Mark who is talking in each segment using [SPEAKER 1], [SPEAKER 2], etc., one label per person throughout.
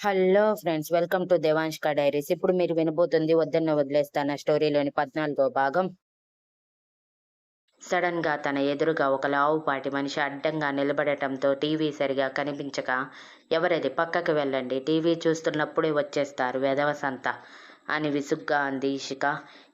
[SPEAKER 1] Hello friends welcome to Devanshka diaries. ఇప్పుడు మీరు వినబోతుంది వద్దన్న వదిలేస్తాన స్టోరీలోని పద్నాలుగో భాగం. సడన్గా తన ఎదురుగా ఒక లావుపాటి మనిషి అడ్డంగా నిలబడటంతో టీవీ సరిగా కనిపించక ఎవరది? పక్కకి వెళ్ళండి. టీవీ చూస్తున్నప్పుడే వచ్చేస్తారు వెధవసంతా అని విసుగ్గా అంది ఇషిక.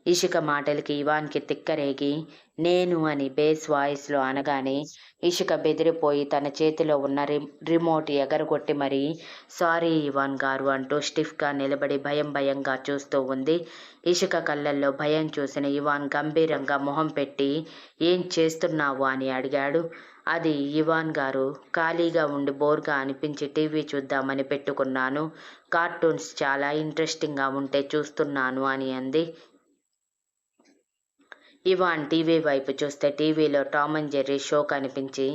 [SPEAKER 1] ఇషిక మాటలకి ఇవాన్కి తిక్కరేగి నేను అని బేస్ వాయిస్లో అనగానే ఇషిక బెదిరిపోయి తన చేతిలో ఉన్న రి రిమోట్ ఎగరగొట్టి మరీ సారీ ఇవాన్ గారు అంటూ స్టిఫ్గా నిలబడి భయం భయంగా చూస్తూ ఉంది. ఇషిక కళ్ళల్లో భయం చూసిన ఇవాన్ గంభీరంగా మొహం పెట్టి ఏం చేస్తున్నావు? అని అడిగాడు. అది ఇవాన్ గారు. ఖాళీగా ఉండి బోర్గా అనిపించి టీవీ చూద్దామని పెట్టుకున్నాను. కార్టూన్స్ చాలా ఇంట్రెస్టింగ్గా ఉంటే చూస్తున్నాను అని అంది. ఇవాన్ టీవీ వైపు చూస్తే టీవీలో టామ్ అండ్ జెర్రీ షో కనిపించి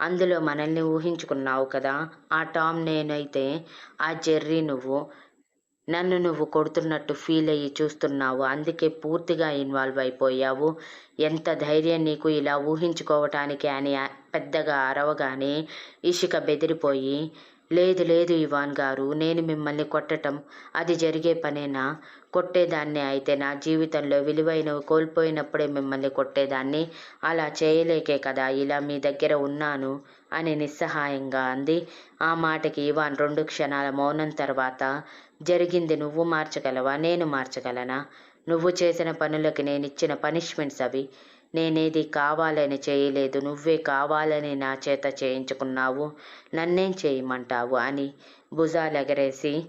[SPEAKER 1] అందులో మనల్ని ఊహించుకున్నావు కదా? ఆ టామ్ నేనైతే ఆ జెర్రీ నువ్వు. నన్ను నువ్వు కొడుతున్నట్టు ఫీల్ అయ్యి చూస్తున్నావు. అందుకే పూర్తిగా ఇన్వాల్వ్ అయిపోయావు. ఎంత ధైర్యం నీకు ఇలా ఊహించుకోవటానికి అని పెద్దగా అరవగానే ఇషిక బెదిరిపోయి లేదు లేదు ఇవాన్ గారు నేను మిమ్మల్ని కొట్టటం అది జరిగే పనేనా? కొట్టేదాన్ని అయితే నా జీవితంలో విలువైనవి కోల్పోయినప్పుడే మిమ్మల్ని కొట్టేదాన్ని. అలా చేయలేకే కదా ఇలా మీ దగ్గర ఉన్నాను అని నిస్సహాయంగా అంది. ఆ మాటకి ఇవాన్ రెండు క్షణాల మౌనం తర్వాత జరిగింది. నువ్వు మార్చగలవా? నేను మార్చగలనా? నువ్వు చేసిన పనులకి నేను ఇచ్చిన పనిష్మెంట్స్ అవి. నేనేది కావాలని చేయలేదు. నువ్వే కావాలని నా చేత చేయించుకున్నావు. నన్నేం చేయమంటావు? అని భుజాలెగరేసి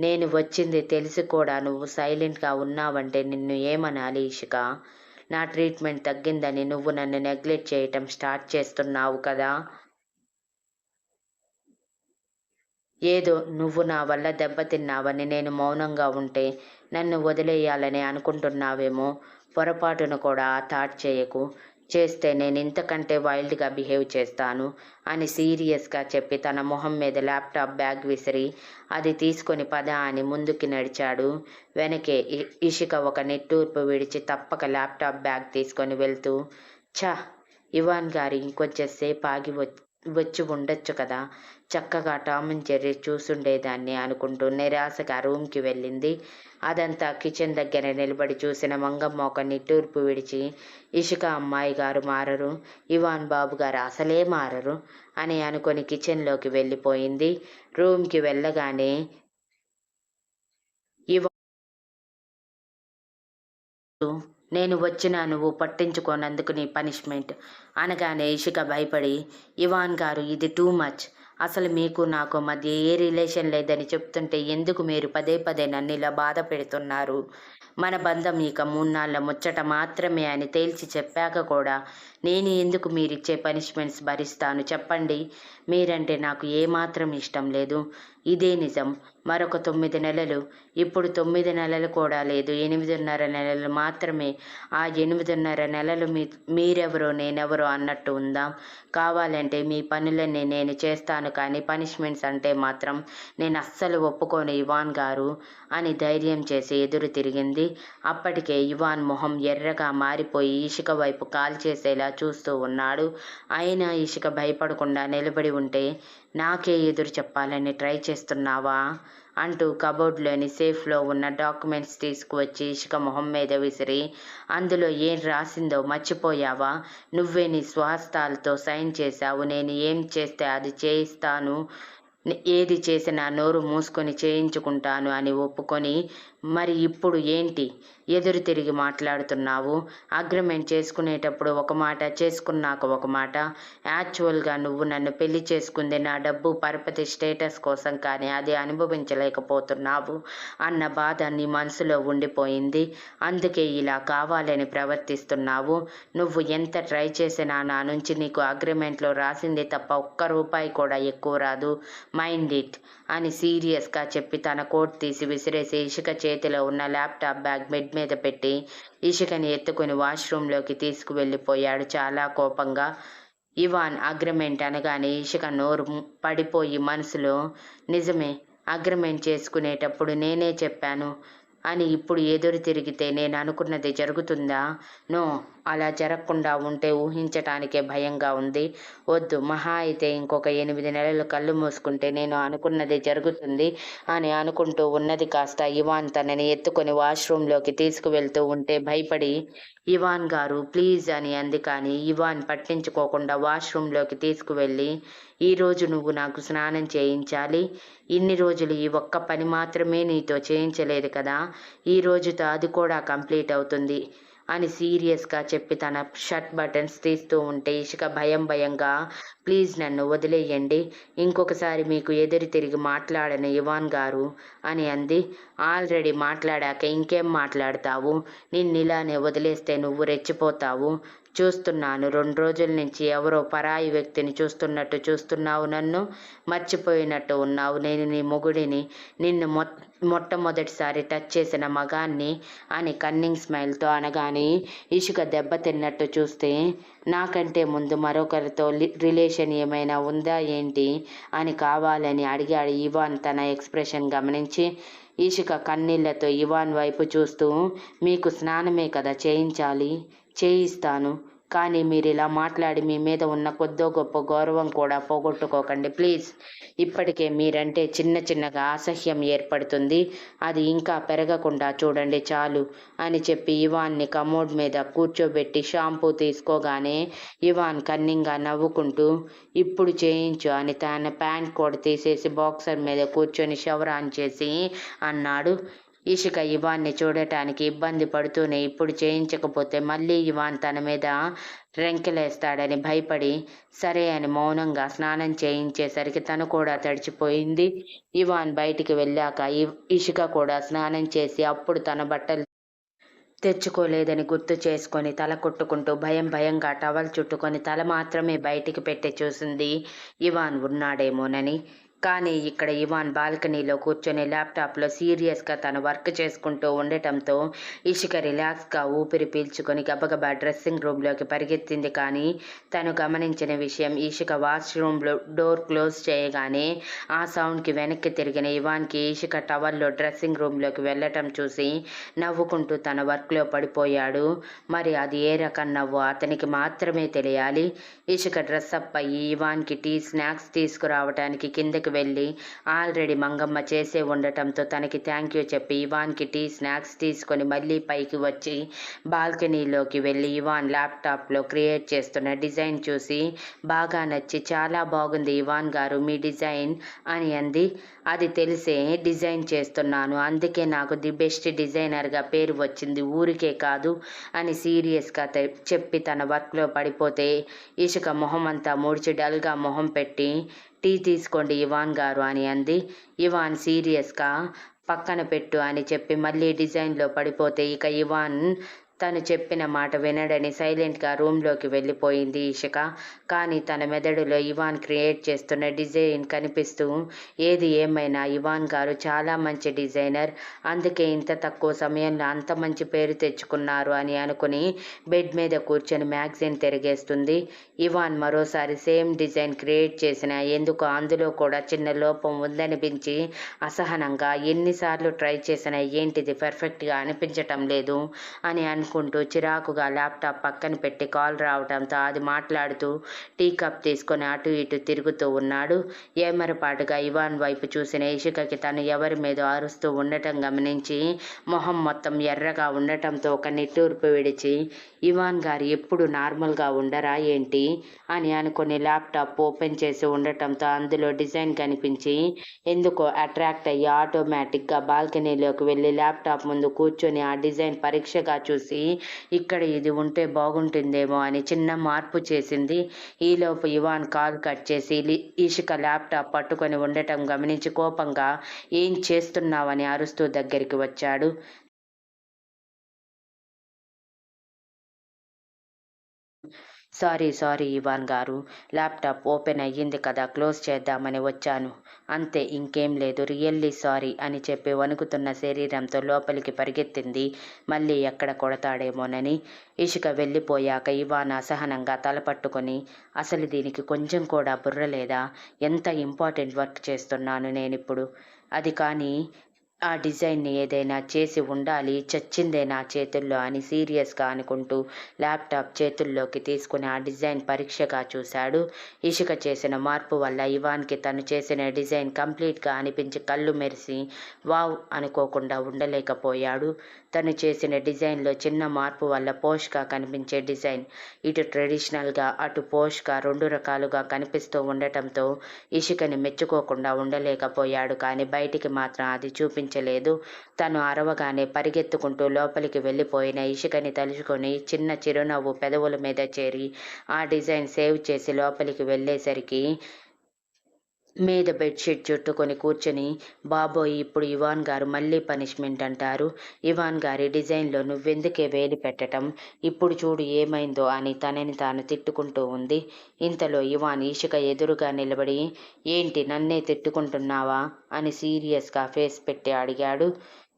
[SPEAKER 1] నేను వచ్చింది తెలిసి కూడా నువ్వు సైలెంట్గా ఉన్నావంటే నిన్ను ఏమనాలి ఇషిక? నా ట్రీట్మెంట్ తగ్గిందని నువ్వు నన్ను నెగ్లెక్ట్ చేయటం స్టార్ట్ చేస్తున్నావు కదా? ఏదో నువ్వు నా వల్ల దెబ్బతిన్నావని నేను మౌనంగా ఉంటే నన్ను వదిలేయాలని అనుకుంటున్నావేమో? పొరపాటును కూడా థాట్ చేయకు. చేస్తే నేను ఇంతకంటే వైల్డ్గా బిహేవ్ చేస్తాను అని సీరియస్గా చెప్పి తన మొహం మీద ల్యాప్టాప్ బ్యాగ్ విసిరి అది తీసుకొని పద అని ముందుకి నడిచాడు. వెనకే ఇషిక ఒక నెట్టూర్పు విడిచి తప్పక ల్యాప్టాప్ బ్యాగ్ తీసుకొని వెళ్తూ ఛా! ఇవాన్ గారి ఇంకొంచెంసేపు ఆగి వచ్చి ఉండొచ్చు కదా? చక్కగా టామ్ అండ్ జెర్రీ చూసుండేదాన్ని అనుకుంటూ నిరాశగా రూమ్కి వెళ్ళింది. అదంతా కిచెన్ దగ్గర నిలబడి చూసిన మంగమ్మ ఒక నిట్టూర్పు విడిచి ఇషిక అమ్మాయి గారు మారరు ఇవాన్ బాబు గారు అసలే మారరు అని అనుకొని కిచెన్లోకి వెళ్ళిపోయింది. రూమ్కి వెళ్ళగానే ఇవా నేను వచ్చినా నువ్వు పట్టించుకోనందుకు నీ పనిష్మెంట్ అనగానే ఇషిక భయపడి ఇవాన్ గారు ఇది టూ మచ్. అసలు మీకు నాకు మధ్య ఏ రిలేషన్ లేదని చెప్తుంటే ఎందుకు మీరు పదే పదే నన్ను ఇలా బాధ పెడుతున్నారు? మన బంధం ఇక మూన్నాళ్ళ ముచ్చట మాత్రమే అని తేల్చి చెప్పాక కూడా నేను ఎందుకు మీరిచ్చే పనిష్మెంట్స్ భరిస్తాను? చెప్పండి. మీరంటే నాకు ఏమాత్రం ఇష్టం లేదు. ఇదే నిజం. మరొక తొమ్మిది నెలలు. ఇప్పుడు తొమ్మిది నెలలు కూడా లేదు. ఎనిమిదిన్నర నెలలు మాత్రమే. ఆ ఎనిమిదిన్నర నెలలు మీ మీరెవరో నేనెవరో అన్నట్టు ఉందాం? కావాలంటే మీ పనులన్నీ నేను చేస్తాను కానీ పనిష్మెంట్స్ అంటే మాత్రం నేను అస్సలు ఒప్పుకోను ఇవాన్ గారు అని ధైర్యం చేసి ఎదురు తిరిగింది. అప్పటికే ఇవాన్ మొహం ఎర్రగా మారిపోయి ఇసుక వైపు కాల్ చేసేలా చూస్తూ ఉన్నాడు. అయినా ఇసుక భయపడకుండా నిలబడి ఉంటే నాకే ఎదురు చెప్పాలని ట్రై చేస్తున్నావా? అంటూ కబోర్డ్లోని సేఫ్లో ఉన్న డాక్యుమెంట్స్ తీసుకువచ్చి ఇసుక మొహం మీద విసిరి అందులో ఏం రాసిందో మర్చిపోయావా? నువ్వే నీ స్వహస్తాలతో సైన్ చేశావు నేను ఏం చేస్తే అది చేయిస్తాను ఏది చేసినా నోరు మూసుకొని చేయించుకుంటాను అని ఒప్పుకొని మరి ఇప్పుడు ఏంటి? ఎదురు తిరిగి మాట్లాడుతున్నావు. అగ్రిమెంట్ చేసుకునేటప్పుడు ఒక మాట చేసుకున్నాక ఒక మాట. యాక్చువల్గా నువ్వు నన్ను పెళ్ళి చేసుకుంది నా డబ్బు పరపతి స్టేటస్ కోసం కానీ అది అనుభవించలేకపోతున్నావు అన్న బాధ నీ మనసులో ఉండిపోయింది. అందుకే ఇలా కావాలని ప్రవర్తిస్తున్నావు. నువ్వు ఎంత ట్రై చేసినా నా నుంచి నీకు అగ్రిమెంట్లో రాసింది తప్ప ఒక్క రూపాయి కూడా ఎక్కువ రాదు. మైండ్ ఇట్ అని సీరియస్గా చెప్పి తన కోట్ తీసి విసిరేసి ఇసుక చేతిలో ఉన్న ల్యాప్టాప్ బ్యాగ్ బెడ్ మీద పెట్టి ఇషికని ఎత్తుకుని వాష్రూంలోకి తీసుకువెళ్ళిపోయాడు. చాలా కోపంగా ఇవాన్ అగ్రిమెంట్ అనగానే ఇషిక నోరు పడిపోయి మనసులో నిజమే అగ్రిమెంట్ చేసుకునేటప్పుడు నేనే చెప్పాను అని ఇప్పుడు ఎదురు తిరిగితే నేను అనుకున్నది జరుగుతుందా? నో అలా జరగకుండా ఉంటే ఊహించటానికే భయంగా ఉంది. వద్దు మహా అయితే ఇంకొక ఎనిమిది నెలలు కళ్ళు మూసుకుంటే నేను అనుకున్నది జరుగుతుంది అని అనుకుంటూ ఉన్నది కాస్త ఇవాన్ తనని ఎత్తుకొని వాష్రూంలోకి తీసుకువెళ్తూ ఉంటే భయపడి ఇవాన్ గారు ప్లీజ్ అని అంది కానీ ఇవాన్ పట్టించుకోకుండా వాష్రూంలోకి తీసుకువెళ్ళి ఈరోజు నువ్వు నాకు స్నానం చేయించాలి. ఇన్ని రోజులు ఈ ఒక్క పని మాత్రమే నీతో చేయించలేదు కదా. ఈ రోజుతో అది కూడా కంప్లీట్ అవుతుంది. అని సీరియస్గా చెప్పి తన షర్ట్ బటన్స్ తీస్తూ ఉంటే ఇసుక భయం భయంగా ప్లీజ్ నన్ను వదిలేయండి ఇంకొకసారి మీకు ఎదురు తిరిగి మాట్లాడని ఇవాన్ గారు అని అంది. ఆల్రెడీ మాట్లాడాక ఇంకేం మాట్లాడతావు? నిన్ను ఇలానే వదిలేస్తే నువ్వు రెచ్చిపోతావు. చూస్తున్నాను. రెండు రోజుల నుంచి ఎవరో పరాయి వ్యక్తిని చూస్తున్నట్టు చూస్తున్నావు నన్ను మర్చిపోయినట్టు ఉన్నావు. నేను నీ మొగుడిని నిన్ను మొ మొట్టమొదటిసారి టచ్ చేసిన మగాన్ని అని కన్నింగ్ స్మైల్తో అనగానే ఇసుక దెబ్బతిన్నట్టు చూస్తే నాకంటే ముందు మరొకరితో రిలేషన్ ఏమైనా ఉందా ఏంటి అని కావాలని అడిగాడు ఇవాన్ తన ఎక్స్ప్రెషన్ గమనించి. ఇసుక కన్నీళ్ళతో ఇవాన్ వైపు చూస్తూ మీకు స్నానమే కదా చేయించాలి? చేయిస్తాను. కానీ మీరు ఇలా మాట్లాడి మీ మీద ఉన్న కొద్దో గొప్ప గౌరవం కూడా పోగొట్టుకోకండి ప్లీజ్. ఇప్పటికే మీరంటే చిన్న చిన్నగా అసహ్యం ఏర్పడుతుంది. అది ఇంకా పెరగకుండా చూడండి చాలు అని చెప్పి ఇవాన్ని కమోడ్ మీద కూర్చోబెట్టి షాంపూ తీసుకోగానే ఇవాన్ కన్నింగా నవ్వుకుంటూ ఇప్పుడు చేయించు అని తన ప్యాంట్ కూడా తీసేసి బాక్సర్ మీద కూర్చొని షవరాన్ చేసి అన్నాడు. ఇషిక ఇవాన్ని చూడటానికి ఇబ్బంది పడుతూనే ఇప్పుడు చేయించకపోతే మళ్ళీ ఇవాన్ తన మీద రెంకెలేస్తాడని భయపడి సరే అని మౌనంగా స్నానం చేయించేసరికి తను కూడా తడిచిపోయింది. ఇవాన్ బయటికి వెళ్ళాక ఇషిక కూడా స్నానం చేసి అప్పుడు తన బట్టలు తెచ్చుకోలేదని గుర్తు చేసుకొని తల కొట్టుకుంటూ భయం భయంగా టవల్ చుట్టుకొని తల మాత్రమే బయటికి పెట్టి చూసింది. ఇవాన్ ఉన్నాడేమోనని కానీ ఇక్కడ ఇవాన్ బాల్కనీలో కూర్చొని ల్యాప్టాప్లో సీరియస్గా తను వర్క్ చేసుకుంటూ ఉండటంతో ఇషిక రిలాక్స్గా ఊపిరి పీల్చుకొని గబగబా డ్రెస్సింగ్ రూమ్లోకి పరిగెత్తింది. కానీ తను గమనించిన విషయం ఇషిక వాష్రూమ్లో డోర్ క్లోజ్ చేయగానే ఆ సౌండ్కి వెనక్కి తిరిగిన ఇవాన్కి ఇషిక టవర్లో డ్రెస్సింగ్ రూమ్లోకి వెళ్ళటం చూసి నవ్వుకుంటూ తన వర్క్లో పడిపోయాడు. మరి అది ఏ రకం నవ్వు? అతనికి మాత్రమే తెలియాలి. ఇషిక డ్రెస్అప్ అయ్యి ఇవాన్కి టీ స్నాక్స్ తీసుకురావడానికి కిందకి వెళ్ళి ఆల్రెడీ మంగమ్మ చేసే ఉండటంతో తనకి థ్యాంక్ యూ చెప్పి ఇవాన్కి టీ స్నాక్స్ తీసుకొని మళ్ళీ పైకి వచ్చి బాల్కనీలోకి వెళ్ళి ఇవాన్ ల్యాప్టాప్లో క్రియేట్ చేస్తున్న డిజైన్ చూసి బాగా నచ్చి చాలా బాగుంది ఇవాన్ గారు మీ డిజైన్ అని అంది. అది తెలిసే డిజైన్ చేస్తున్నాను. అందుకే నాకు ది బెస్ట్ డిజైనర్గా పేరు వచ్చింది. ఊరికే కాదు అని సీరియస్గా చెప్పి తన వర్క్లో పడిపోతే ఇసుక మొహం అంతా ముడిచి డల్గా మొహం పెట్టి టీ తీసుకోండి ఇవాన్ గారు అని అంది. ఇవాన్ సీరియస్గా పక్కన పెట్టు అని చెప్పి మళ్ళీ డిజైన్లో పడిపోతే ఇక ఇవాన్ తను చెప్పిన మాట వినడని సైలెంట్గా రూమ్లోకి వెళ్ళిపోయింది ఇషిక. కానీ తన మెదడులో ఇవాన్ క్రియేట్ చేస్తున్న డిజైన్ కనిపిస్తూ ఏది ఏమైనా ఇవాన్ గారు చాలా మంచి డిజైనర్ అందుకే ఇంత తక్కువ సమయంలో అంత మంచి పేరు తెచ్చుకున్నారు అని అనుకుని బెడ్ మీద కూర్చొని మ్యాగజైన్ తిరిగేస్తుంది. ఇవాన్ మరోసారి సేమ్ డిజైన్ క్రియేట్ చేసిన ఎందుకు అందులో కూడా చిన్న లోపం ఉందనిపించి అసహనంగా ఎన్నిసార్లు ట్రై చేసినా ఏంటిది పర్ఫెక్ట్గా అనిపించటం లేదు అని అను అనుకుంటూ చిరాకుగా ల్యాప్టాప్ పక్కన పెట్టి కాల్ రావడంతో అది మాట్లాడుతూ టీ కప్ తీసుకొని అటు ఇటు తిరుగుతూ ఉన్నాడు. ఏమరపాటుగా ఇవాన్ వైపు చూసిన ఇషికకి తను ఎవరి మీద అరుస్తూ ఉండటం గమనించి మొహం మొత్తం ఎర్రగా ఉండటంతో ఒక నిట్టూర్పు విడిచి ఇవాన్ గారు ఎప్పుడు నార్మల్గా ఉండరా ఏంటి? అని అనుకుని ల్యాప్టాప్ ఓపెన్ చేసి ఉండటంతో అందులో డిజైన్ కనిపించి ఎందుకో అట్రాక్ట్ అయ్యి ఆటోమేటిక్గా బాల్కనీలోకి వెళ్ళి ల్యాప్టాప్ ముందు కూర్చొని ఆ డిజైన్ పరీక్షగా చూసి ఇక్కడ ఇది ఉంటే బాగుంటుందేమో అని చిన్న మార్పు చేసింది. ఈలోపు ఇవాన్ కాల్ కట్ చేసి ఇషిక ల్యాప్టాప్ పట్టుకొని ఉండటం గమనించి కోపంగా ఏం చేస్తున్నావని అరుస్తూ దగ్గరికి వచ్చాడు. Sorry sorry Ivan garu. Laptop open అయ్యింది కదా క్లోజ్ చేద్దామని వచ్చాను. అంతే ఇంకేం లేదు. రియల్లీ సారీ అని చెప్పి వణుకుతున్న శరీరంతో లోపలికి పరిగెత్తింది. మళ్ళీ ఎక్కడ కొడతాడేమోనని ఇషిక వెళ్ళిపోయాక ఇవాన్ అసహనంగా తలపట్టుకొని అసలు దీనికి కొంచెం కూడా బుర్ర లేదా? ఎంత ఇంపార్టెంట్ వర్క్ చేస్తున్నాను నేనిప్పుడు? అది కానీ ఆ డిజైన్ని ఏదైనా చేసి ఉండాలి చచ్చిందే నా చేతుల్లో అని సీరియస్గా అనుకుంటూ ల్యాప్టాప్ చేతుల్లోకి తీసుకుని ఆ డిజైన్ పరీక్షగా చూశాడు. ఇషిక చేసిన మార్పు వల్ల ఇవాన్కి తను చేసిన డిజైన్ కంప్లీట్గా అనిపించి కళ్ళు మెరిసి వావ్ అనుకోకుండా ఉండలేకపోయాడు. తను చేసిన డిజైన్లో చిన్న మార్పు వల్ల పోష్గా కనిపించే డిజైన్. ఇటు ట్రెడిషనల్గా అటు పోష్గా రెండు రకాలుగా కనిపిస్తూ ఉండటంతో ఇషికని మెచ్చుకోకుండా ఉండలేకపోయాడు. కానీ బయటికి మాత్రం అది చూపించలేదు. తను అరవగానే పరిగెత్తుకుంటూ లోపలికి వెళ్ళిపోయిన ఇషికని తలుచుకొని చిన్న చిరునవ్వు పెదవుల మీద చేరి ఆ డిజైన్ సేవ్ చేసి లోపలికి వెళ్ళేసరికి మీద బెడ్షీట్ చుట్టుకొని కూర్చొని బాబోయ్ ఇప్పుడు ఇవాన్ గారు మళ్ళీ పనిష్మెంట్ అంటారు. ఇవాన్ గారి డిజైన్లో నువ్వెందుకే వేలు పెట్టడం ఇప్పుడు చూడు ఏమైందో అని తనని తాను తిట్టుకుంటూ ఉంది. ఇంతలో ఇవాన్ ఈషిక ఎదురుగా నిలబడి ఏంటి నన్నే తిట్టుకుంటున్నావా? అని సీరియస్గా ఫేస్ పెట్టి అడిగాడు.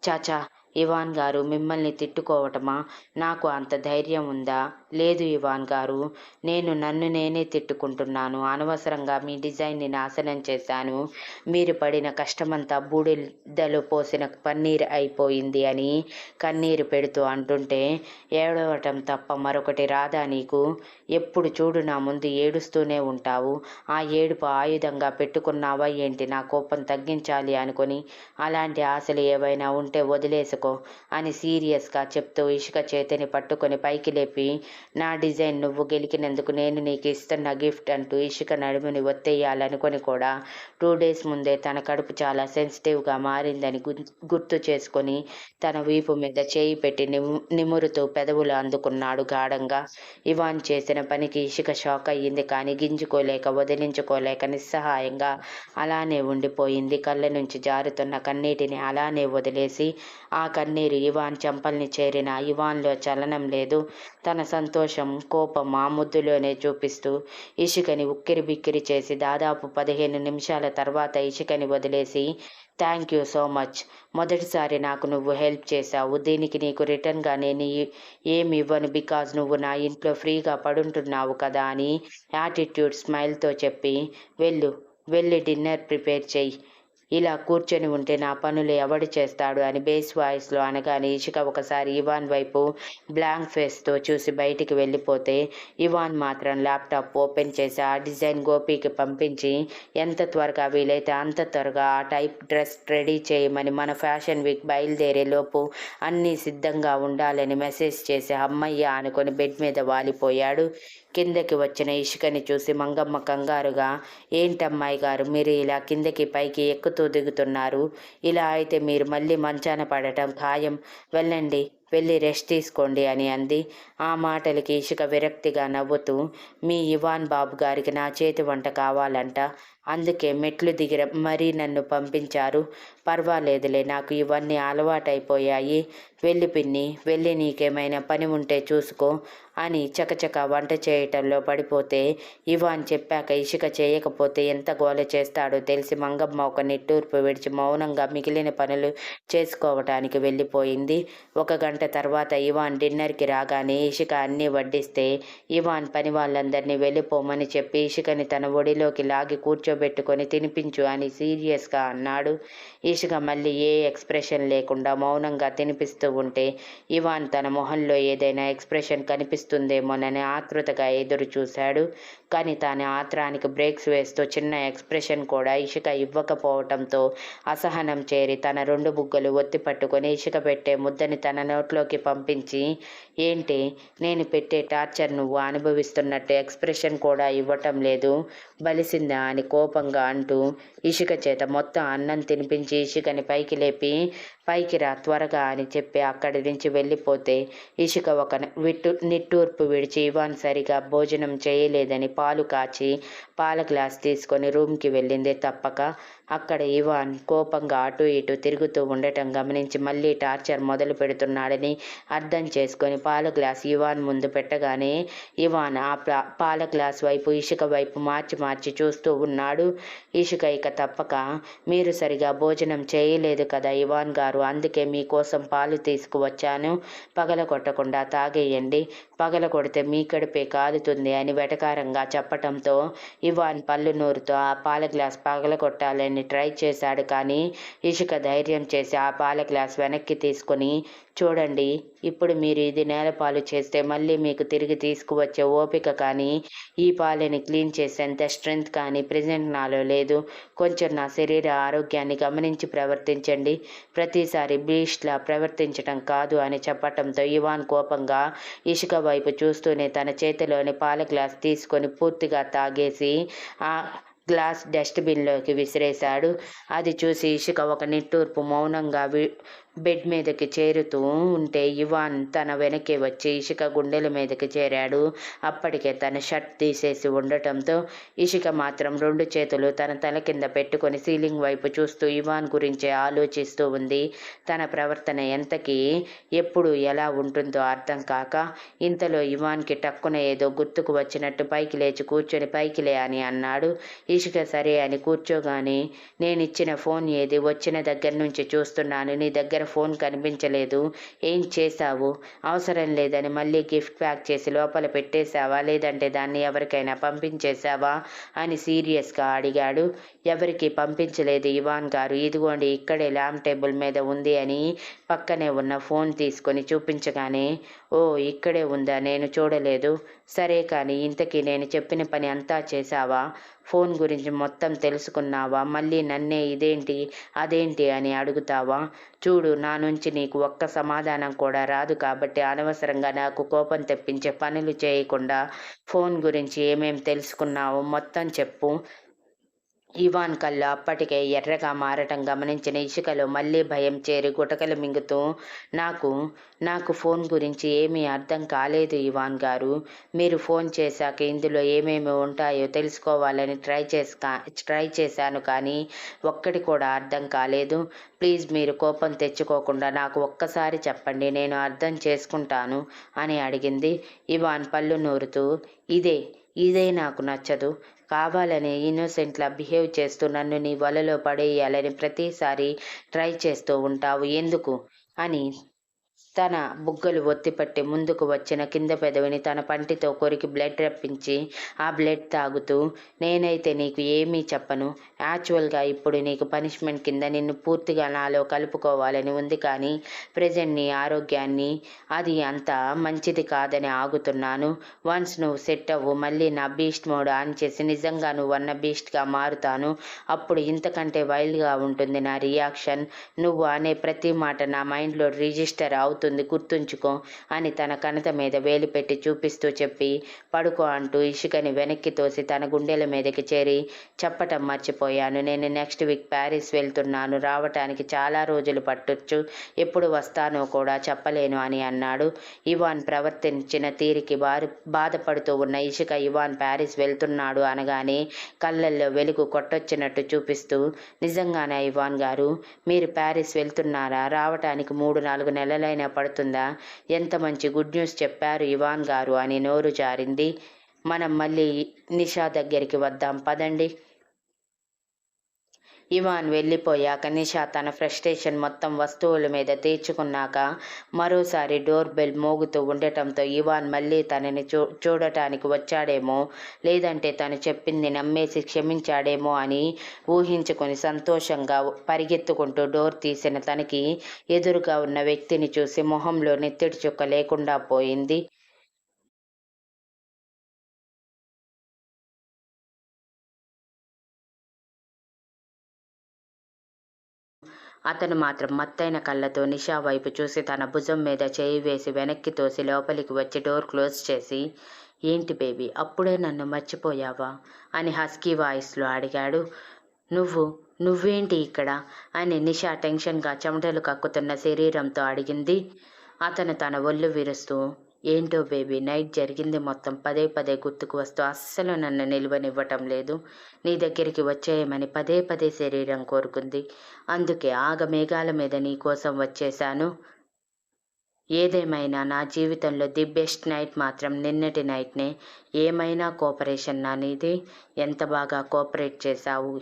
[SPEAKER 1] చాచా ఇవాన్ గారు మిమ్మల్ని తిట్టుకోవటమా? నాకు అంత ధైర్యం ఉందా? లేదు ఇవాన్ గారు నేను నన్ను నేనే తిట్టుకుంటున్నాను. అనవసరంగా మీ డిజైన్ని నాశనం చేశాను. మీరు పడిన కష్టమంతా బూడిదలు పోసిన పన్నీరు అయిపోయింది అని కన్నీరు పెడుతూ అంటుంటే ఏడవటం తప్ప మరొకటి రాదా నీకు? ఎప్పుడు చూడు నా ముందు ఏడుస్తూనే ఉంటావు. ఆ ఏడుపు ఆయుధంగా పెట్టుకున్నావా ఏంటి? నా కోపం తగ్గించాలి అనుకొని అలాంటి ఆశలు ఏవైనా ఉంటే వదిలేసుకో. అని సీరియస్గా చెప్తూ ఇషిక చేతిని పట్టుకొని పైకి లేపి నా డిజైన్ నువ్వు గెలికినందుకు నేను నీకు ఇస్తున్న గిఫ్ట్ అంటూ ఇసుక నడుముని ఒత్తేయాలనుకొని కూడా టూ డేస్ ముందే తన కడుపు చాలా సెన్సిటివ్గా మారిందని గుర్తు చేసుకొని తన వీపు మీద చేయి పెట్టి నిము నిమురుతూ పెదవులు అందుకున్నాడు గాఢంగా. ఇవాన్ చేసిన పనికి ఇసుక షాక్ అయ్యింది కానీ గింజుకోలేక వదిలించుకోలేక నిస్సహాయంగా అలానే ఉండిపోయింది. కళ్ళ నుంచి జారుతున్న కన్నీటిని అలానే వదిలేసి ఆ కన్నీరు ఇవాన్ చెంపల్ని చేరిన ఇవాన్లో చలనం లేదు. తన సంతోషం కోపం ఆ ముద్దులోనే చూపిస్తూ ఇషికని ఉక్కిరి బిక్కిరి చేసి దాదాపు పదిహేను నిమిషాల తర్వాత ఇషికని వదిలేసి థ్యాంక్ యూ సో మచ్. మొదటిసారి నాకు నువ్వు హెల్ప్ చేశావు. దీనికి నీకు రిటర్న్గా నేను ఏమి ఇవ్వను బికాజ్ నువ్వు నా ఇంట్లో ఫ్రీగా పడుంటున్నావు కదా అని యాటిట్యూడ్ స్మైల్తో చెప్పి వెళ్ళు. వెళ్ళి డిన్నర్ ప్రిపేర్ చెయ్యి ఇలా కూర్చొని ఉంటే నా పనులు ఎవడు చేస్తాడు అని బేస్ వాయిస్లో అనగానే ఇషిక ఒకసారి ఇవాన్ వైపు బ్లాంక్ ఫేస్తో చూసి బయటికి వెళ్ళిపోతే ఇవాన్ మాత్రం ల్యాప్టాప్ ఓపెన్ చేసి ఆ డిజైన్ గోపికి పంపించి ఎంత త్వరగా వీలైతే అంత త్వరగా ఆ టైప్ డ్రెస్ రెడీ చేయమని మన ఫ్యాషన్ వీక్ బయలుదేరే లోపు అన్నీ సిద్ధంగా ఉండాలని మెసేజ్ చేసి అమ్మయ్య అనుకొని బెడ్ మీద వాలిపోయాడు. కిందకి వచ్చిన ఇసుకని చూసి మంగమ్మ కంగారుగా ఏంటమ్మాయి గారు మీరు ఇలా కిందకి పైకి ఎక్కుతూ దిగుతున్నారు. ఇలా అయితే మీరు మళ్ళీ మంచాన పడటం ఖాయం. వెళ్ళండి వెళ్ళి రెస్ట్ తీసుకోండి అని అంది. ఆ మాటలకి ఇసుక విరక్తిగా నవ్వుతూ మీ ఇవాన్ బాబు గారికి నా చేతి వంట కావాలంట. అందుకే మెట్లు దిగిర మరీ నన్ను పంపించారు. పర్వాలేదులే నాకు ఇవన్నీ అలవాటైపోయాయి. వెళ్ళి పిన్ని వెళ్ళి నీకేమైనా పని ఉంటే చూసుకో. అని చకచక వంట చేయటంలో పడిపోతే ఇవాన్ చెప్పాక ఇసుక చేయకపోతే ఎంత గోల చేస్తాడో తెలిసి మంగమ్మ ఒక నిట్టూర్పు విడిచి మౌనంగా మిగిలిన పనులు చేసుకోవటానికి వెళ్ళిపోయింది. ఒక గంట తర్వాత ఇవాన్ డిన్నర్కి రాగానే ఇసుక అన్నీ వడ్డిస్తే ఇవాన్ పని వాళ్ళందరినీ వెళ్ళిపోమని చెప్పి ఇసుకని తన ఒడిలోకి లాగి కూర్చోబెట్టుకొని తినిపించు అని సీరియస్గా అన్నాడు. ఇసుక మళ్ళీ ఏ ఎక్స్ప్రెషన్ లేకుండా మౌనంగా తినిపిస్తూ ఉంటే ఇవాన్ తన మొహంలో ఏదైనా ఎక్స్ప్రెషన్ కనిపిస్తుందేమోనని ఆతృతగా ఎదురు చూశాడు. కానీ తాను ఆత్రానికి బ్రేక్స్ వేస్తూ చిన్న ఎక్స్ప్రెషన్ కూడా ఇసుక ఇవ్వకపోవటంతో అసహనం చేరి తన రెండు బుగ్గలు ఒత్తి పట్టుకొని ఇసుక పెట్టే ముద్దని తన నోట్లోకి పంపించి ఏంటి? నేను పెట్టే టార్చర్ నువ్వు అనుభవిస్తున్నట్టు ఎక్స్ప్రెషన్ కూడా ఇవ్వటం లేదు. బలిసిందా? అని కోపంగా అంటూ ఇసుక చేత మొత్తం అన్నం తినిపించి ఇసుకని పైకి లేపి పైకి రా త్వరగా అని చెప్పి అక్కడి నుంచి వెళ్ళిపోతే ఇషిక ఒక విట్టు నిట్టూర్పు విడిచి ఇవాన్ సరిగా భోజనం చేయలేదని పాలు కాచి పాల గ్లాస్ తీసుకొని రూమ్కి వెళ్ళింది తప్పక. అక్కడ ఇవాన్ కోపంగా అటు ఇటు తిరుగుతూ ఉండటం గమనించి మళ్ళీ టార్చర్ మొదలు పెడుతున్నాడని అర్థం చేసుకొని పాల గ్లాస్ ఇవాన్ ముందు పెట్టగానే ఇవాన్ ఆ పాల గ్లాస్ వైపు ఇషిక వైపు మార్చి మార్చి చూస్తూ ఉన్నాడు. ఇషుక ఇషిక ఇక తప్పక మీరు సరిగా భోజనం చేయలేదు కదా ఇవాన్ గారు అందుకే మీకోసం పాలు తీసుకువచ్చాను. పగల కొట్టకుండా తాగేయండి. పగల కొడితే మీ కడుపే కాలుతుంది అని వెటకారంగా చెప్పటంతో ఇవాన్ పళ్ళు నూరుతో ఆ పాల గ్లాస్ పగల కొట్టాలని ట్రై చేశాడు కానీ ఇషిక ధైర్యం చేసి ఆ పాల గ్లాస్ వెనక్కి తీసుకొని చూడండి ఇప్పుడు మీరు ఇది నేలపాలు చేస్తే మళ్ళీ మీకు తిరిగి తీసుకువచ్చే ఓపిక కానీ ఈ పాలని క్లీన్ చేసేంత స్ట్రెంగ్త్ కానీ ప్రజెంట్ నాలో లేదు. కొంచెం నా శరీర ఆరోగ్యాన్ని గమనించి ప్రవర్తించండి. ప్రతిసారి బీష్లా ప్రవర్తించటం కాదు అని చెప్పటంతో ఇవాన్ కోపంగా ఇసుక వైపు చూస్తూనే తన చేతిలోని పాల గ్లాస్ తీసుకొని పూర్తిగా తాగేసి ఆ గ్లాస్ డస్ట్బిన్లోకి విసిరేశాడు. అది చూసి ఇసుక ఒక నిట్టూర్పు మౌనంగా వి బెడ్ మీదకి చేరుతూ ఉంటే ఇవాన్ తన వెనక్కి వచ్చి ఇషిక గుండెల మీదకి చేరాడు. అప్పటికే తన షర్ట్ తీసేసి ఉండటంతో ఇషిక మాత్రం రెండు చేతులు తన తల కింద పెట్టుకొని సీలింగ్ వైపు చూస్తూ ఇవాన్ గురించి ఆలోచిస్తూ ఉంది. తన ప్రవర్తన ఎంతకీ ఎప్పుడు ఎలా ఉంటుందో అర్థం కాక ఇంతలో ఇవాన్కి టక్కున ఏదో గుర్తుకు వచ్చినట్టు పైకి లేచి కూర్చొని పైకి లే అని అన్నాడు. ఇషిక సరే అని కూర్చోగానే నేను ఇచ్చిన ఫోన్ ఏది? వచ్చిన దగ్గర నుంచి చూస్తున్నాను. నీ దగ్గర ఫోన్ కనిపించలేదు. ఏం చేశావు? అవసరం లేదని మళ్ళీ గిఫ్ట్ ప్యాక్ చేసి లోపల పెట్టేశావా? లేదంటే దాన్ని ఎవరికైనా పంపించేశావా? అని సీరియస్గా అడిగాడు. ఎవరికి పంపించలేదు ఇవాన్ గారు. ఇదిగోండి ఇక్కడే ల్యామ్ టేబుల్ మీద ఉంది అని పక్కనే ఉన్న ఫోన్ తీసుకొని చూపించగానే ఓ ఇక్కడే ఉందా? నేను చూడలేదు. సరే కానీ ఇంతకీ నేను చెప్పిన పని అంతా చేశావా? ఫోన్ గురించి మొత్తం తెలుసుకున్నావా? మళ్ళీ నన్నే ఇదేంటి అదేంటి అని అడుగుతావా? చూడు నా నుంచి నీకు ఒక్క సమాధానం కూడా రాదు కాబట్టి అనవసరంగా నాకు కోపం తెప్పించే పనులు చేయకుండా ఫోన్ గురించి ఏమేం తెలుసుకున్నావో మొత్తం చెప్పు. ఇవాన్ కళ్ళు అప్పటికే ఎర్రగా మారటం గమనించిన ఇసుకలో మళ్ళీ భయం చేరి గుటకలు మింగుతూ నాకు నాకు ఫోన్ గురించి ఏమీ అర్థం కాలేదు ఇవాన్ గారు. మీరు ఫోన్ చేశాక ఇందులో ఏమేమి ఉంటాయో తెలుసుకోవాలని ట్రై చేసా ట్రై చేశాను కానీ ఒక్కటి కూడా అర్థం కాలేదు. ప్లీజ్ మీరు కోపం తెచ్చుకోకుండా నాకు ఒక్కసారి చెప్పండి నేను అర్థం చేసుకుంటాను అని అడిగింది. ఇవాన్ పళ్ళు నూరుతూ ఇదే ఇదే నాకు నచ్చదు. కావాలని ఇన్నోసెంట్లా బిహేవ్ చేస్తూ నన్ను నీ వలలో పడేయాలని ప్రతిసారి ట్రై చేస్తూ ఉంటావు. ఎందుకు? అని తన బుగ్గలు ఒత్తిపట్టి ముందుకు వచ్చిన కింద పెదవిని తన పంటితో కొరికి బ్లడ్ రప్పించి ఆ బ్లడ్ తాగుతూ నేనైతే నీకు ఏమీ చెప్పను. యాక్చువల్గా ఇప్పుడు నీకు పనిష్మెంట్ కింద నిన్ను పూర్తిగా నాలో కలుపుకోవాలని ఉంది కానీ ప్రజెంట్ నీ ఆరోగ్యాన్ని అది అంత మంచిది కాదని ఆగుతున్నాను. వన్స్ నువ్వు సెట్ అవ్వు మళ్ళీ నా బీస్ట్ మోడ్ ఆన్ చేసి నిజంగా నువ్వు అన్న బీస్ట్గా మారుతాను. అప్పుడు ఇంతకంటే వైల్డ్గా ఉంటుంది నా రియాక్షన్. నువ్వు అనే ప్రతి మాట నా మైండ్లో రిజిస్టర్ అవుతుంది అవుతుంది గుర్తుంచుకో అని తన కణత మీద వేలు పెట్టి చూపిస్తూ చెప్పి పడుకో అంటూ ఇసుకని వెనక్కి తోసి తన గుండెల మీదకి చేరి చెప్పటం మర్చిపోయాను. నేను నెక్స్ట్ వీక్ ప్యారిస్ వెళ్తున్నాను. రావటానికి చాలా రోజులు పట్టొచ్చు. ఎప్పుడు వస్తానో కూడా చెప్పలేను అని అన్నాడు. ఇవాన్ ప్రవర్తించిన తీరికి బారు బాధపడుతూ ఉన్న ఇసుక ఇవాన్ ప్యారిస్ వెళ్తున్నాడు అనగానే కళ్ళల్లో వెలుగు కొట్టొచ్చినట్టు చూపిస్తూ నిజంగానే ఇవాన్ గారు? మీరు ప్యారిస్ వెళ్తున్నారా? రావటానికి మూడు నాలుగు నెలలైన పడుతుందా? ఎంత మంచి గుడ్ న్యూస్ చెప్పారు ఇవాన్ గారు అని నోరు జారింది. మనం మళ్ళీ నిషా దగ్గరికి వద్దాం. పదండి. ఇవాన్ వెళ్ళిపోయాక నిషా తన ఫ్రస్ట్రేషన్ మొత్తం వస్తువుల మీద తీర్చుకున్నాక మరోసారి డోర్ బెల్ మోగుతూ ఉండటంతో ఇవాన్ మళ్ళీ తనని చూ చూడటానికి వచ్చాడేమో లేదంటే తను చెప్పింది నమ్మేసి క్షమించాడేమో అని ఊహించుకొని సంతోషంగా పరిగెత్తుకుంటూ డోర్ తీసిన తనకి ఎదురుగా ఉన్న వ్యక్తిని చూసి మొహంలో నెత్తిడి చుక్క లేకుండా పోయింది. అతను మాత్రం మత్తైన కళ్ళతో నిషా వైపు చూసి తన భుజం మీద చేయి వేసి వెనక్కి తోసి లోపలికి వచ్చి డోర్ క్లోజ్ చేసి ఏంటి బేబీ అప్పుడే నన్ను మర్చిపోయావా? అని హస్కీ వాయిస్లో అడిగాడు. నువ్వు నువ్వేంటి ఇక్కడ? అని నిషా టెన్షన్గా చెమటలు కక్కుతున్న శరీరంతో అడిగింది. అతను తన ఒళ్ళు విరుస్తూ ఏంటో బేబీ నైట్ జరిగింది మొత్తం. పదే పదే గుర్తుకు వస్తూ అస్సలు నన్ను నిలువనివ్వటం లేదు. నీ దగ్గరికి వచ్చేయమని పదే పదే శరీరం కోరుకుంది. అందుకే ఆగ మేఘాల మీద నీ కోసం వచ్చేశాను. ఏదేమైనా నా జీవితంలో ది బెస్ట్ నైట్ మాత్రం నిన్నటి నైట్నే. ఏమైనా కోఆపరేషన్ నానిది ఎంత బాగా కోఆపరేట్ చేశావు?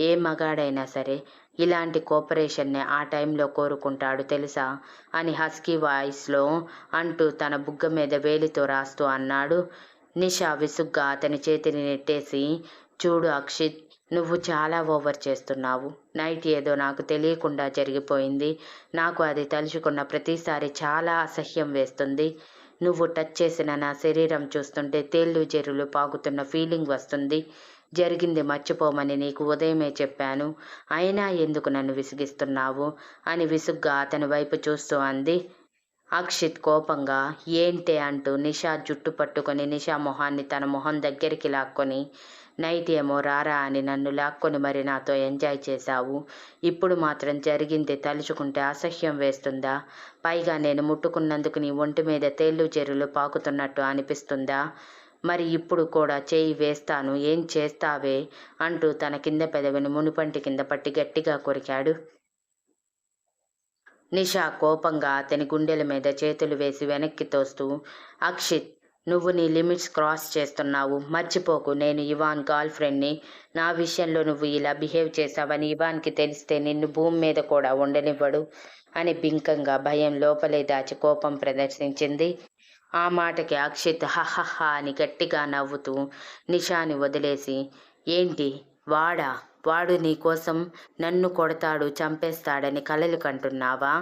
[SPEAKER 1] ఏ మగాడైనా సరే ఇలాంటి కోఆపరేషన్నే ఆ టైంలో కోరుకుంటాడు తెలుసా? అని హస్కీ వాయిస్లో అంటూ తన బుగ్గ మీద వేలితో రాస్తూ అన్నాడు. నిషా విసుగ్గా అతని చేతిని నెట్టేసి చూడు అక్షిత్ నువ్వు చాలా ఓవర్ చేస్తున్నావు. నైట్ ఏదో నాకు తెలియకుండా జరిగిపోయింది. నాకు అది తలుచుకున్న ప్రతిసారి చాలా అసహ్యం వేస్తుంది. నువ్వు టచ్ చేసిన నా శరీరం చూస్తుంటే తేళ్ళు జెరులు పాకుతున్న ఫీలింగ్ వస్తుంది. జరిగింది మర్చిపోమని నీకు ఉదయమే చెప్పాను. అయినా ఎందుకు నన్ను విసిగిస్తున్నావు? అని విసుగ్గా అతని వైపు చూస్తూ అంది. అక్షిత్ కోపంగా ఏంటే అంటూ నిషా జుట్టు పట్టుకొని నిషా మొహాన్ని తన మొహం దగ్గరికి లాక్కొని నైట్ ఏమో రారా అని నన్ను లాక్కొని మరి నాతో ఎంజాయ్ చేశావు? ఇప్పుడు మాత్రం జరిగింది తలుచుకుంటే అసహ్యం వేస్తుందా? పైగా నేను ముట్టుకున్నందుకు నీ ఒంటి మీద తేళ్ళు చెరులు పాకుతున్నట్టు అనిపిస్తుందా? మరి ఇప్పుడు కూడా చేయి వేస్తాను ఏం చేస్తావే? అంటూ తన కింద పెదవిని మునుపంటి కింద పట్టి గట్టిగా కొరికాడు. నిషా కోపంగా అతని గుండెల మీద చేతులు వేసి వెనక్కి తోస్తూ అక్షిత్ నువ్వు నీ లిమిట్స్ క్రాస్ చేస్తున్నావు. మర్చిపోకు. నేను ఇవాన్ గర్ల్ ఫ్రెండ్ని. నా విషయంలో నువ్వు ఇలా బిహేవ్ చేశావని ఇవాన్కి తెలిస్తే నిన్ను భూమి మీద కూడా ఉండనివ్వడు అని బింకంగా భయం లోపలే దాచి కోపం ప్రదర్శించింది. ఆ మాటకి అక్షిత్ హహహ అని గట్టిగా నవ్వుతూ నిషాని వదిలేసి ఏంటి? వాడా? వాడు నీకోసం నన్ను కొడతాడు చంపేస్తాడని కలలు కంటున్నావా?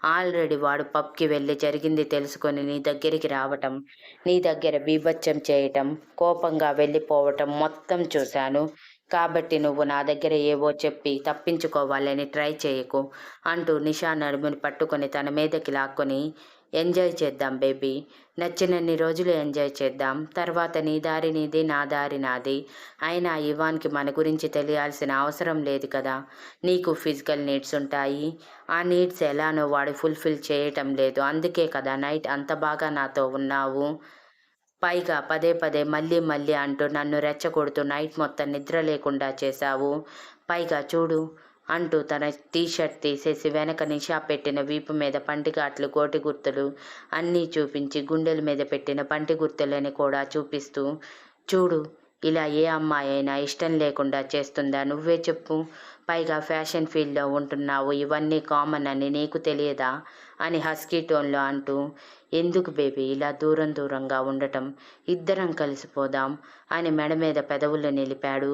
[SPEAKER 1] ఆల్రెడీ వాడు పబ్కి వెళ్ళి జరిగింది తెలుసుకొని నీ దగ్గరికి రావటం నీ దగ్గర బీభత్సం చేయటం కోపంగా వెళ్ళిపోవటం మొత్తం చూశాను. కాబట్టి నువ్వు నా దగ్గర ఏవో చెప్పి తప్పించుకోవాలని ట్రై చేయకు అంటూ నిషా నడుముని పట్టుకొని తన మీదకి లాక్కొని ఎంజాయ్ చేద్దాం బేబీ. నచ్చినన్ని రోజులు ఎంజాయ్ చేద్దాం. తర్వాత నీ దారి నీది నా దారి నాది. అయినా ఇవాన్కి మన గురించి తెలియాల్సిన అవసరం లేదు కదా. నీకు ఫిజికల్ నీడ్స్ ఉంటాయి. ఆ నీడ్స్ ఎలానో వాడు ఫుల్ఫిల్ చేయటం లేదు. అందుకే కదా నైట్ అంత బాగా నాతో ఉన్నావు. పైగా పదే పదే మళ్ళీ మళ్ళీ అంటూ నన్ను రెచ్చగొడుతూ నైట్ మొత్తం నిద్ర లేకుండా చేశావు. పైగా చూడు అంటూ తన టీషర్ట్ తీసేసి వెనక నిషా పెట్టిన వీపు మీద పంటిగాట్లు గోటి గుర్తులు అన్నీ చూపించి గుండెల మీద పెట్టిన పంటి గుర్తులని కూడా చూపిస్తూ చూడు ఇలా ఏ అమ్మాయి అయినా ఇష్టం లేకుండా చేస్తుందా? నువ్వే చెప్పు. పైగా ఫ్యాషన్ ఫీల్డ్లో ఉంటున్నావు. ఇవన్నీ కామన్ అని నీకు తెలియదా? అని హస్కీ టోన్లో అంటూ ఎందుకు బేబీ ఇలా దూరం దూరంగా ఉండటం? ఇద్దరం కలిసిపోదాం అని మెడ మీద పెదవులు నిలిపాడు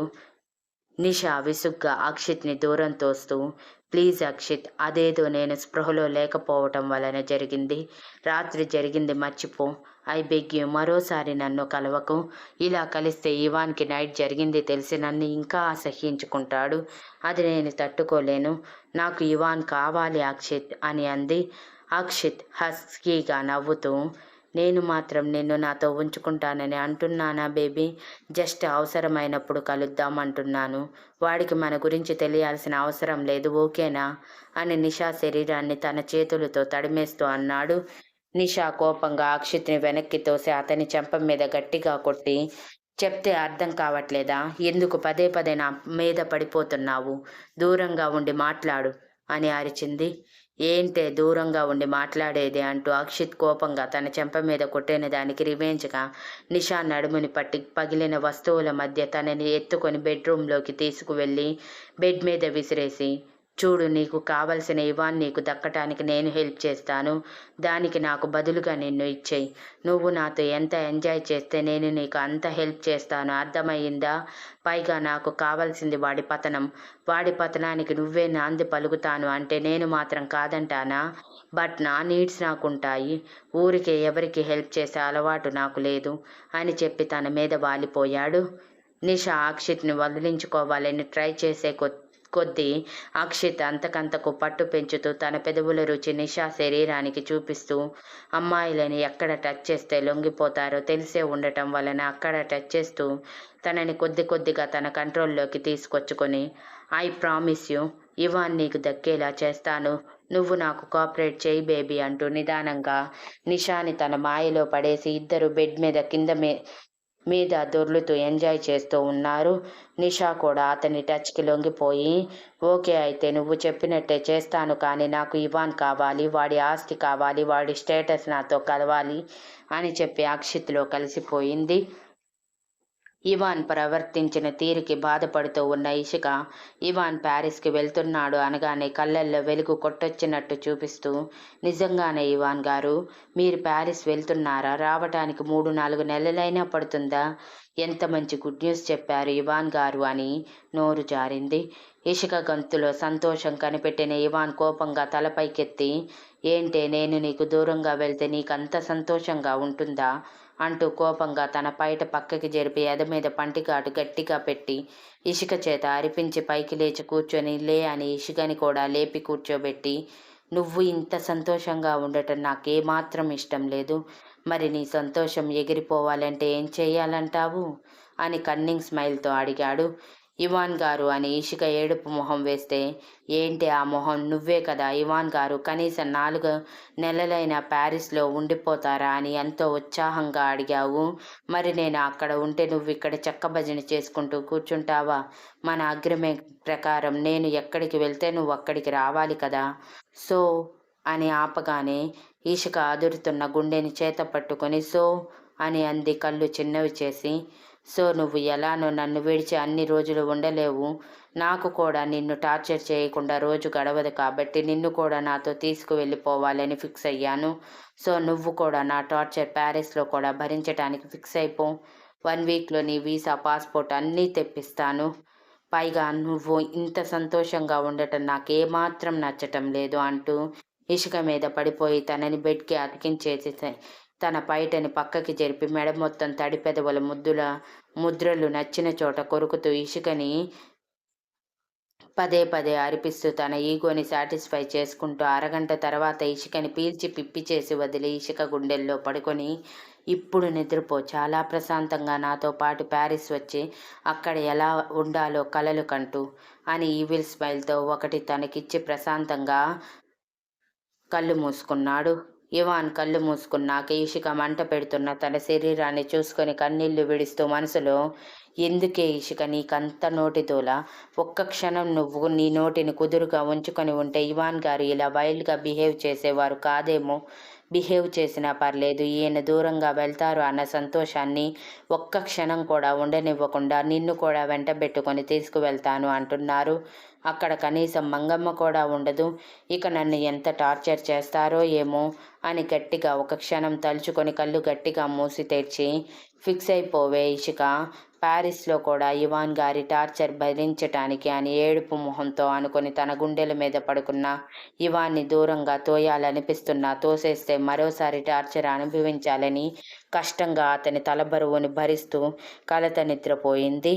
[SPEAKER 1] నిషా విసుగ్గా అక్షిత్ని దూరం తోస్తూ ప్లీజ్ అక్షిత్ అదేదో నేను స్పృహలో లేకపోవటం వలన జరిగింది. రాత్రి జరిగింది మర్చిపో. ఐ బెగ్ యూ మరోసారి నన్ను కలవకు. ఇలా కలిస్తే ఇవాన్కి నైట్ జరిగింది తెలిసి నన్ను ఇంకా అసహ్యించుకుంటాడు. అది నేను తట్టుకోలేను. నాకు ఇవాన్ కావాలి అక్షిత్ అని అంది. అక్షిత్ హస్కీగా నవ్వుతూ నేను మాత్రం నిన్ను నాతో ఉంచుకుంటానని అంటున్నానా బేబీ? జస్ట్ అవసరమైనప్పుడు కలుద్దాం అంటున్నాను. వాడికి మన గురించి తెలియాల్సిన అవసరం లేదు ఓకేనా? అని నిషా శరీరాన్ని తన చేతులతో తడిమేస్తూ అన్నాడు. నిషా కోపంగా అక్షిత్ని వెనక్కి తోసి అతని చెంప మీద గట్టిగా కొట్టి చెప్తే అర్థం కావట్లేదా? ఎందుకు పదే పదే నా మీద పడిపోతున్నావు? దూరంగా ఉండి మాట్లాడు అని అరిచింది. ఏంటే దూరంగా ఉండి మాట్లాడేది అంటూ అక్షిత్ కోపంగా తన చెంప మీద కొట్టిన దానికి రివెంజ్గా నిషా నడుముని పట్టి పగిలిన వస్తువుల మధ్య తనని ఎత్తుకొని బెడ్రూమ్లోకి తీసుకువెళ్ళి బెడ్ మీద విసిరేసి చూడు నీకు కావలసిన ఇవాన్ నీకు దక్కటానికి నేను హెల్ప్ చేస్తాను. దానికి నాకు బదులుగా నిన్ను ఇచ్చేయి. నువ్వు నాతో ఎంత ఎంజాయ్ చేస్తే నేను నీకు అంత హెల్ప్ చేస్తాను. అర్థమయ్యిందా? పైగా నాకు కావాల్సింది వాడి పతనం. వాడి పతనానికి నువ్వే నాంది పలుకుతాను అంటే నేను మాత్రం కాదంటానా? బట్ నా నీడ్స్ నాకుంటాయి. ఊరికే ఎవరికి హెల్ప్ చేసే అలవాటు నాకు లేదు అని చెప్పి తన మీద వాలిపోయాడు. నిషా అక్షిత్ని వదిలించుకోవాలని ట్రై చేసే కొద్ది కొద్దీ అక్షిత్ అంతకంతకు పట్టు పెంచుతూ తన పెదవుల రుచి నిషా శరీరానికి చూపిస్తూ అమ్మాయిలని ఎక్కడ టచ్ చేస్తే లొంగిపోతారో తెలిసే ఉండటం వలన అక్కడ టచ్ చేస్తూ తనని కొద్ది కొద్దిగా తన కంట్రోల్లోకి తీసుకొచ్చుకొని ఐ ప్రామిస్ యూ ఇవాన్ నీకు దక్కేలా చేస్తాను. నువ్వు నాకు కోఆపరేట్ చేయి బేబీ అంటూ నిదానంగా నిషాని తన మాయలో పడేసి ఇద్దరు బెడ్ మీద కింద మే మీద దొర్లుతూ ఎంజాయ్ చేస్తూ ఉన్నారు. నిషా కూడా అతని టచ్కి లొంగిపోయి ఓకే అయితే నువ్వు చెప్పినట్టే చేస్తాను కానీ నాకు ఇవాన్ కావాలి వాడి ఆస్తి కావాలి వాడి స్టేటస్ నాతో కలవాలి అని చెప్పి అక్షిత్లో కలిసిపోయింది. ఇవాన్ ప్రవర్తించిన తీరుకి బాధపడుతూ ఉన్న ఇషిక ఇవాన్ ప్యారిస్కి వెళ్తున్నాడు అనగానే కళ్ళల్లో వెలుగు కొట్టొచ్చినట్టు చూపిస్తూ నిజంగానే ఇవాన్ గారు మీరు ప్యారిస్ వెళ్తున్నారా? రావటానికి మూడు నాలుగు నెలలైనా పడుతుందా? ఎంత మంచి గుడ్ న్యూస్ చెప్పారు ఇవాన్ గారు అని నోరు జారింది. ఇషిక గంతులో సంతోషం కనిపెట్టిన ఇవాన్ కోపంగా తలపైకెత్తి ఏంటే నేను నీకు దూరంగా వెళ్తే నీకంత సంతోషంగా ఉంటుందా? అంటూ కోపంగా తన పైట పక్కకి జరిపి ఎద మీద పంటికాటు గట్టిగా పెట్టి ఇసుక చేత అరిపించి పైకి లేచి కూర్చొని లే అని ఇసుకని కూడా లేపి కూర్చోబెట్టి నువ్వు ఇంత సంతోషంగా ఉండటం నాకేమాత్రం ఇష్టం లేదు. మరి నీ సంతోషం ఎగిరిపోవాలంటే ఏం చేయాలంటావు? అని కన్నింగ్ స్మైల్తో అడిగాడు. ఇవాన్ గారు అని ఇషిక ఏడుపు మొహం వేస్తే ఏంటి ఆ మొహం? నువ్వే కదా ఇవాన్ గారు కనీసం నాలుగు నెలలైన ప్యారిస్లో ఉండిపోతారా అని ఎంతో ఉత్సాహంగా అడిగావు. మరి నేను అక్కడ ఉంటే నువ్వు ఇక్కడ చెక్క భజన చేసుకుంటూ కూర్చుంటావా? మన అగ్రిమెంట్ ప్రకారం నేను ఎక్కడికి వెళ్తే నువ్వు అక్కడికి రావాలి కదా? సో అని ఆపగానే ఈషిక అదురుతున్న గుండెని చేత పట్టుకొని సో అని అంది కళ్ళు చిన్నవి చేసి. సో నువ్వు ఎలానో నన్ను విడిచి అన్ని రోజులు ఉండలేవు. నాకు కూడా నిన్ను టార్చర్ చేయకుండా రోజు గడవదు కాబట్టి నిన్ను కూడా నాతో తీసుకువెళ్ళిపోవాలని ఫిక్స్ అయ్యాను. సో నువ్వు కూడా నా టార్చర్ ప్యారిస్లో కూడా భరించడానికి ఫిక్స్ అయిపో. వన్ వీక్లో నీ వీసా పాస్పోర్ట్ అన్నీ తెప్పిస్తాను. పైగా నువ్వు ఇంత సంతోషంగా ఉండటం నాకేమాత్రం నచ్చటం లేదు అంటూ ఇసుక మీద పడిపోయి తనని బెడ్కి అతికించేసి తన పైటని పక్కకి జరిపి మెడ మొత్తం తడి పెదవుల ముద్దుల ముద్రలు నచ్చిన చోట కొరుకుతూ ఇసుకని పదే పదే అరిపిస్తూ తన ఈగోని సాటిస్ఫై చేసుకుంటూ అరగంట తర్వాత ఇసుకని పీల్చి పిప్పి చేసి వదిలి ఇసుక గుండెల్లో పడుకొని ఇప్పుడు నిద్రపో. చాలా ప్రశాంతంగా నాతో పాటు ప్యారిస్ వచ్చి అక్కడ ఎలా ఉండాలో కలలు కంటూ అని ఈవిల్ స్మైల్తో ఒకటి తనకిచ్చి ప్రశాంతంగా కళ్ళు మూసుకున్నాడు. ఇవాన్ కళ్ళు మూసుకున్నాక ఇషిక మంట పెడుతున్న తన శరీరాన్ని చూసుకొని కన్నీళ్ళు విడుస్తూ మనసులో ఎందుకే ఇషిక నీకంత నోటితోల ఒక్క క్షణం నువ్వు నీ నోటిని కుదురుగా ఉంచుకొని ఉంటే ఇవాన్ గారు ఇలా వైల్డ్గా బిహేవ్ చేసేవారు కాదేమో? బిహేవ్ చేసినా పర్లేదు ఈయన దూరంగా వెళ్తారు అన్న సంతోషాన్ని ఒక్క క్షణం కూడా ఉండనివ్వకుండా నిన్ను కూడా వెంటబెట్టుకొని తీసుకువెళ్తాను అంటున్నారు. అక్కడ కనీసం మంగమ్మ కూడా ఉండదు. ఇక నన్ను ఎంత టార్చర్ చేస్తారో ఏమో? అని గట్టిగా ఒక క్షణం తలుచుకొని కళ్ళు గట్టిగా మూసి తెరిచి ఫిక్స్ అయిపోవే ఇషిక. ప్యారిస్లో కూడా ఇవాన్ గారి టార్చర్ భరించటానికి అని ఏడుపు మొహంతో అనుకుని తన గుండెల మీద పడుకున్న ఇవాన్ని దూరంగా తోయాలనిపిస్తున్నా తోసేస్తే మరోసారి టార్చర్ అనుభవించాలని కష్టంగా అతని తలబరువుని భరిస్తూ కలత నిద్రపోయింది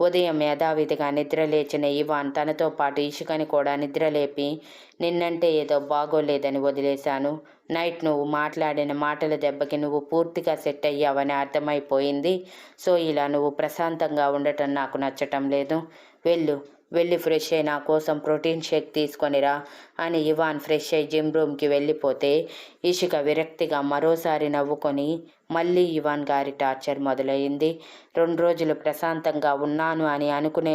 [SPEAKER 1] ఉదయం యథావిధిగా నిద్రలేచిన ఇవాన్ తనతో పాటు ఇషుకని కూడా నిద్రలేపి నిన్నంటే ఏదో బాగోలేదని వదిలేశాను. నైట్ నువ్వు మాట్లాడిన మాటల దెబ్బకి నువ్వు పూర్తిగా సెట్ అయ్యావని అర్థమైపోయింది. సో ఇలా నువ్వు ప్రశాంతంగా ఉండటం నాకు నచ్చటం లేదు. వెళ్ళు వెళ్ళి ఫ్రెష్ అయి నా కోసం ప్రోటీన్ షేక్ తీసుకొనిరా అని ఇవాన్ ఫ్రెష్ అయి జిమ్ రూమ్కి వెళ్ళిపోతే ఇషిక విరక్తిగా మరోసారి నవ్వుకొని మళ్ళీ ఇవాన్ గారి టార్చర్ మొదలైంది. రెండు రోజులు ప్రశాంతంగా ఉన్నాను అని అనుకునే